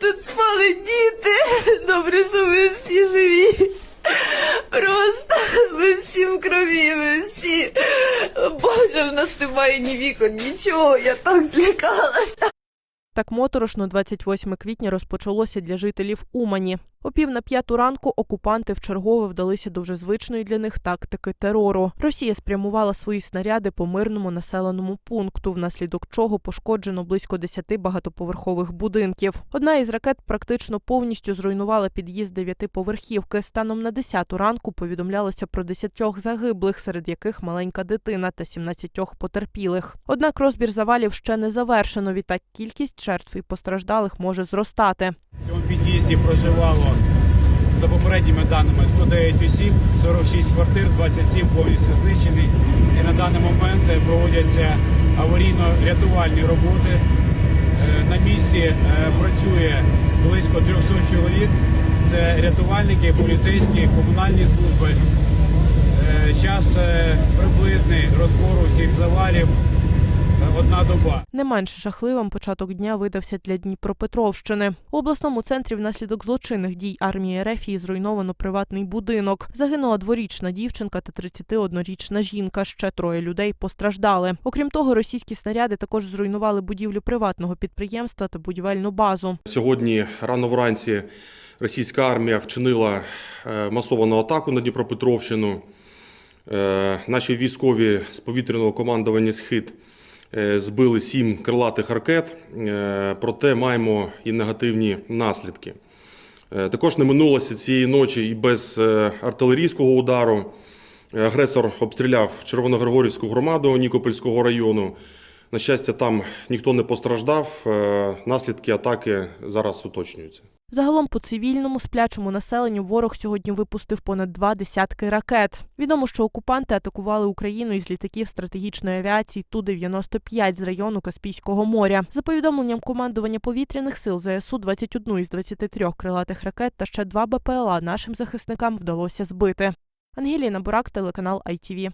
тут спали діти. Добре, що ви всі живі. Просто ми всі в крові, ми всі. Боже, в нас немає ні вікон, нічого. Я так злякалася. Так моторошно 28 квітня розпочалося для жителів Умані. О пів на п'яту ранку окупанти вчергове вдалися до вже звичної для них тактики терору. Росія спрямувала свої снаряди по мирному населеному пункту, внаслідок чого пошкоджено близько 10 багатоповерхових будинків. Одна із ракет практично повністю зруйнувала під'їзд дев'ятиповерхівки. Станом на 10 ранку повідомлялося про 10 загиблих, серед яких маленька дитина та 17 потерпілих. Однак розбір завалів ще не завершено. Відтак кількість жертв і постраждалих може зростати. В цьому під'їзді проживало за попередніми даними 109 осіб, 46 квартир, 27 повністю знищені. І на даний момент е, проводяться аварійно-рятувальні роботи. Е, На місці е, працює близько 300 чоловік. Це рятувальники, поліцейські, комунальні служби. Час приблизний розбору всіх завалів одна доба. Не менш жахливим початок дня видався для Дніпропетровщини. У обласному центрі внаслідок злочинних дій армії РФ зруйновано приватний будинок. Загинула дворічна дівчинка та 31-річна жінка. Ще троє людей постраждали. Окрім того, російські снаряди також зруйнували будівлю приватного підприємства та будівельну базу. Сьогодні рано вранці російська армія вчинила е, масовану атаку на Дніпропетровщину. Е, Наші військові з повітряного командування Схід збили сім крилатих ракет, е, проте маємо і негативні наслідки. Е, Також не минулося цієї ночі і без е, артилерійського удару. Е, Агресор обстріляв Червоногригорівську громаду Нікопольського району. На щастя, там ніхто не постраждав. Е, Наслідки атаки зараз уточнюються. Загалом по цивільному сплячому населенню ворог сьогодні випустив понад два десятки ракет. Відомо, що окупанти атакували Україну із літаків стратегічної авіації Ту-95 з району Каспійського моря. За повідомленням командування повітряних сил ЗСУ 21 із 23 крилатих ракет та ще два БПЛА нашим захисникам вдалося збити. Ангеліна Бурак, телеканал ITV.